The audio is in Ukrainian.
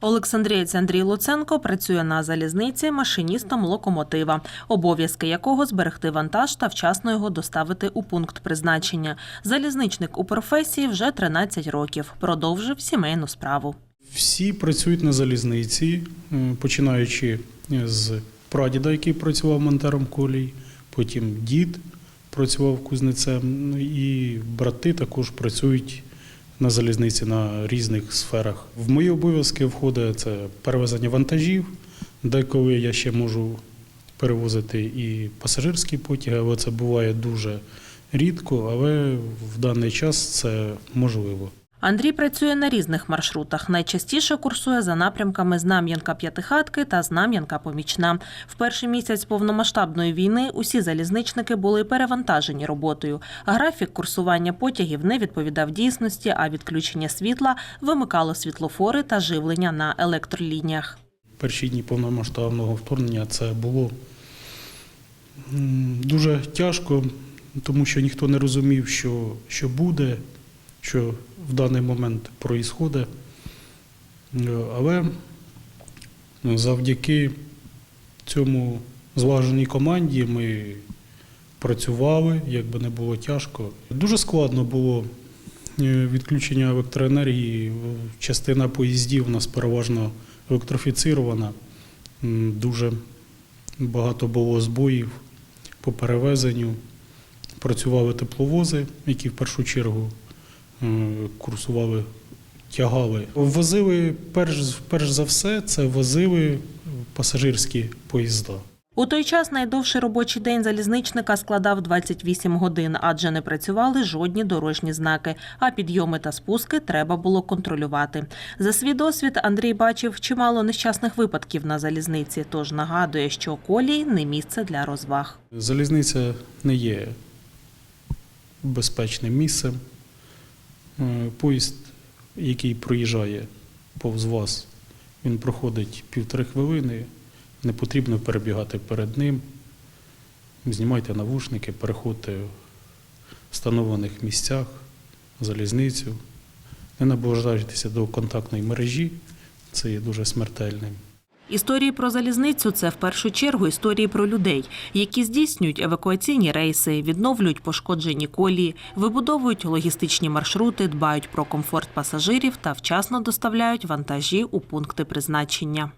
Олександрієць Андрій Луценко працює на залізниці машиністом локомотива, обов'язки якого зберегти вантаж та вчасно його доставити у пункт призначення. Залізничник у професії вже 13 років. Продовжив сімейну справу. Всі працюють на залізниці, починаючи з прадіда, який працював монтером колій, потім дід працював кузнецем, ну і брати також працюють на залізниці на різних сферах. В мої обов'язки входить це перевезення вантажів, деколи я ще можу перевозити і пасажирські потяги, але це буває дуже рідко, але в даний час це можливо. Андрій працює на різних маршрутах. Найчастіше курсує за напрямками Знам'янка П'ятихатки та Знам'янка Помічна. В перший місяць повномасштабної війни усі залізничники були перевантажені роботою. Графік курсування потягів не відповідав дійсності, а відключення світла вимикало світлофори та живлення на електролініях. перші дні повномасштабного вторгнення це було дуже тяжко, тому що ніхто не розумів, що, що буде, що в даний момент проїсходить. Але завдяки цьому зваженій команді ми працювали, як би не було тяжко. Дуже складно було е, відключення електроенергії. Частина поїздів у нас переважно електрифіцірована. М, Дуже багато було збоїв по перевезенню. Працювали тепловози, які в першу чергу е, курсували, тягали. Возили, перш, перш за все, це возили пасажирські поїзда. У той час найдовший робочий день залізничника складав 28 годин, адже не працювали жодні дорожні знаки, а підйоми та спуски треба було контролювати. За свій досвід Андрій бачив чимало нещасних випадків на залізниці, тож нагадує, що колії не місце для розваг. Залізниця не є безпечним місцем. Е, Поїзд, який проїжджає повз вас, він проходить півтори хвилини. Не потрібно перебігати перед ним. Знімайте навушники, переходьте в встановлених місцях, залізницю. Не наближайтеся до контактної мережі, це є дуже смертельним. Історії про залізницю це в першу чергу історії про людей, які здійснюють евакуаційні рейси, відновлюють пошкоджені колії, вибудовують логістичні маршрути, дбають про комфорт пасажирів та вчасно доставляють вантажі у пункти призначення.